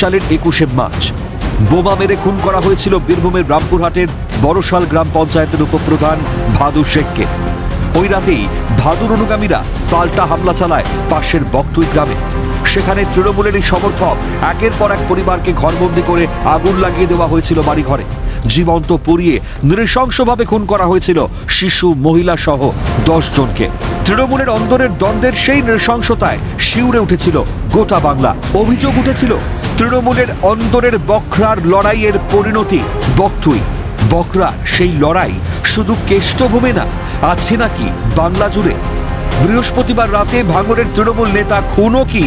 সালের একুশে মার্চ। বোমা মেরে খুন করা হয়েছিল বীরভূমের রামপুরহাটের বড়শাল গ্রাম পঞ্চায়েতের উপপ্রধান ভাদু শেখকে। ওই রাতেই ভাদুর অনুগামীরা পাল্টা হামলা চালায় পাশের বকটুই গ্রামে। সেখানে তৃণমূলেরই সমর্থক একের পর এক পরিবারকে ঘরবন্দি করে আগুন লাগিয়ে দেওয়া হয়েছিল বাড়িঘরে। জীবন্ত পুড়িয়ে নৃশংসভাবে খুন করা হয়েছিল শিশু মহিলা সহ দশ জনকে তৃণমূলের অন্দরের দ্বন্দ্বের সেই নৃশংসতায় শিউরে উঠেছিল গোটা বাংলা। অভিযোগ উঠেছিল, তৃণমূলের অন্দরের বখরার লড়াইয়ের পরিণতি বকটুই বকরা সেই লড়াই শুধু কেষ্টভূমে না, আছে নাকি বাংলা জুড়ে? বৃহস্পতিবার রাতে ভাঙরের তৃণমূল নেতা খুনও কি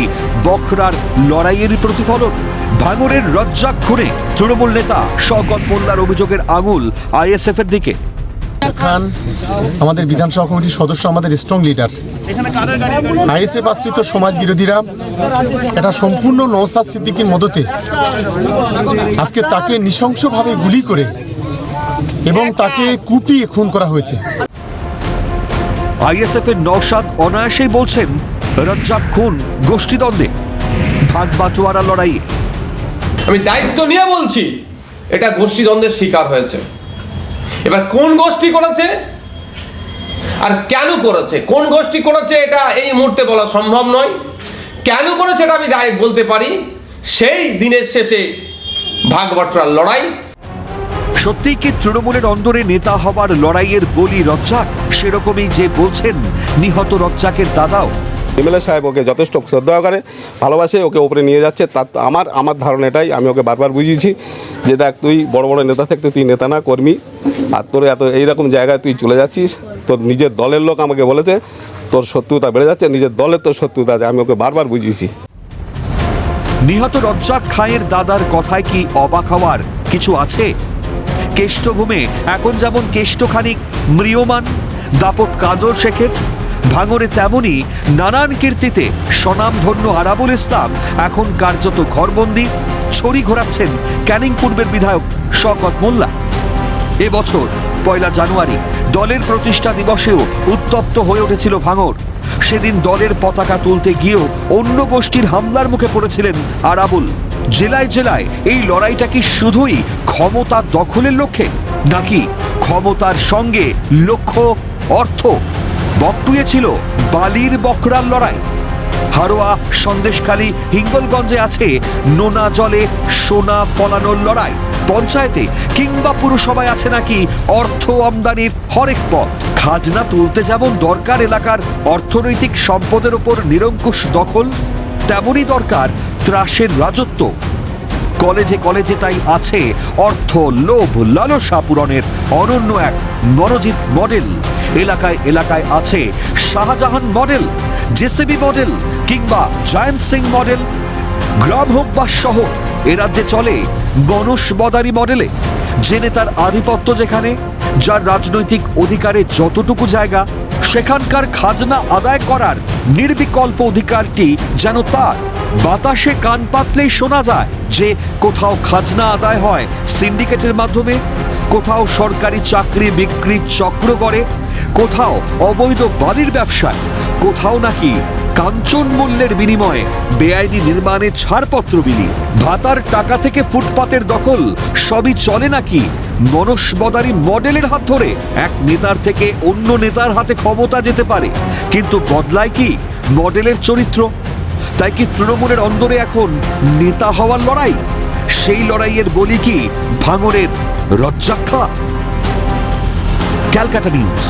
বখরার লড়াইয়েরই প্রতিফলন? ভাঙরের রজ্জাক খুনে তৃণমূল নেতা শওকত মোল্লার অভিযোগের আঙুল আইএসএফ এর দিকে। খান আমাদের বিধানসভা কমিটির সদস্য আমাদের স্ট্রং লিডার আইএসএফ আশ্রিত সমাজ বিরোধীরা এটা সম্পূর্ণ নৌসাদ সিদ্দিকির মদতে আজকে তাকে নৃশংসভাবে গুলি করে এবং তাকে কুপিয়ে খুন করা হয়েছে। আইএসএফ এর নওশাদ অনায়াসেই বলছেন রজ্জাক খুন গোষ্ঠীদ্বন্দ্বে ভাগ বাটোয়ারা লড়াইয়ে। আমি দায়িত্ব নিয়ে বলছি এটা গোষ্ঠীদ্বন্দ্বের শিকার হয়েছে। এবার কোন গোষ্ঠী করেছে? আর কেন করেছে? কোন গোষ্ঠী করেছে এটা এই মুহূর্তে বলা সম্ভব নয়। কেন করেছে এটা আমি দায় বলতে পারি? সেই দিনের শেষে ভাগ লড়াই। সত্যিই কি তৃণমূলের অন্দরে নেতা হবার লড়াইয়ের বলি রজ্জাক সেরকমই যে বলছেন নিহত রজ্জাকের দাদাও। এমএলএ সাহেব ওকে যথেষ্ট শ্রদ্ধা করে ভালোবাসে ওকে ওপরে নিয়ে যাচ্ছে। তার আমার আমার ধারণা এটাই আমি ওকে বারবার বুঝিয়েছি যে দেখ তুই বড় বড় নেতা থাকতে তুই নেতা না কর্মী। আর তোর এত এইরকম জায়গায় তুই চলে যাচ্ছিস, তোর নিজের দলের লোক আমাকে বলেছে, তোর শত্রুতা বেড়ে যাচ্ছে, নিজের দলের তোর শত্রুতা আছে, আমি ওকে বারবার বুঝিয়েছি। নিহত রজ্জাক খাঁয়ের দাদার কথায় কি অবাক হওয়ার কিছু আছে? কেষ্টভূমে এখন যেমন কেষ্টখানিক ম্রিয়মান, দাপট কাজর শেখের, ভাঙরে তেমনি নানান কীর্তিতে স্বনামধন্য আরাবুল ইসলাম এখন কার্যত ঘরবন্দি, ছড়ি ঘোরাচ্ছেন ক্যানিং পূর্বের বিধায়ক শকত মোল্লা। এবছর, পয়লা জানুয়ারি, দলের প্রতিষ্ঠা দিবসেও উত্তপ্ত হয়ে উঠেছিল ভাঙর সেদিন দলের পতাকা তুলতে গিয়েও অন্য গোষ্ঠীর হামলার মুখে পড়েছিলেন আরাবুল। জেলায় জেলায় এই লড়াইটা কি শুধুই ক্ষমতা দখলের লক্ষ্যে, নাকি ক্ষমতার সঙ্গে লক্ষ্য, অর্থ? বকটুয়ে ছিল বালির বকরার লড়াই। হারোয়া, সন্দেশখালী, হিঙ্গলগঞ্জে আছে নোনা জলে সোনা ফলানোর লড়াই। পঞ্চায়েতে কিংবা পুরসভায় আছে নাকি অর্থ আমদানির হরেক পথ? খাজনা তুলতে যেমন দরকার এলাকার অর্থনৈতিক সম্পদের ওপর নিরঙ্কুশ দখল, তেমনই দরকার ত্রাসের রাজত্ব। কলেজে কলেজে তাই আছে অর্থ লোভ লালসা পূরণের অনন্য এক মনোজিৎ মডেল। এলাকায় এলাকায় আছে শাহজাহান মডেল, জেসিবি মডেল কিংবা জায়ান্ট সিং মডেল, গ্রাম হোক বা শহর। এ রাজ্যে চলে বদারি মডেলে। জেনে তার আধিপত্য যেখানে, যার রাজনৈতিক অধিকারে যতটুকু জায়গা, সেখানকার খাজনা আদায় করার নির্বিকল্প অধিকারটি যেন তার। বাতাসে কান পাতলেই শোনা যায় যে কোথাও খাজনা আদায় হয় সিন্ডিকেটের মাধ্যমে, কোথাও সরকারি চাকরি বিক্রির চক্র করে কোথাও অবৈধ বালির ব্যবসায়, কোথাও নাকি কাঞ্চন মূল্যের বিনিময়ে বেআইনি নির্মাণে ছাড়পত্র বিলি। ভাতার টাকা থেকে ফুটপাতের দখল, সবই চলে নাকি? মনস্বদারি মডেলের হাত ধরে এক নেতার থেকে অন্য নেতার হাতে ক্ষমতা যেতে পারে, কিন্তু বদলায় কি মডেলের চরিত্র? তাই কি তৃণমূলের অন্দরে এখন নেতা হওয়ার লড়াই? সেই লড়াইয়ের বলি কি ভাঙরের রজ্জাক্ষা? ক্যালকাটা নিউজ।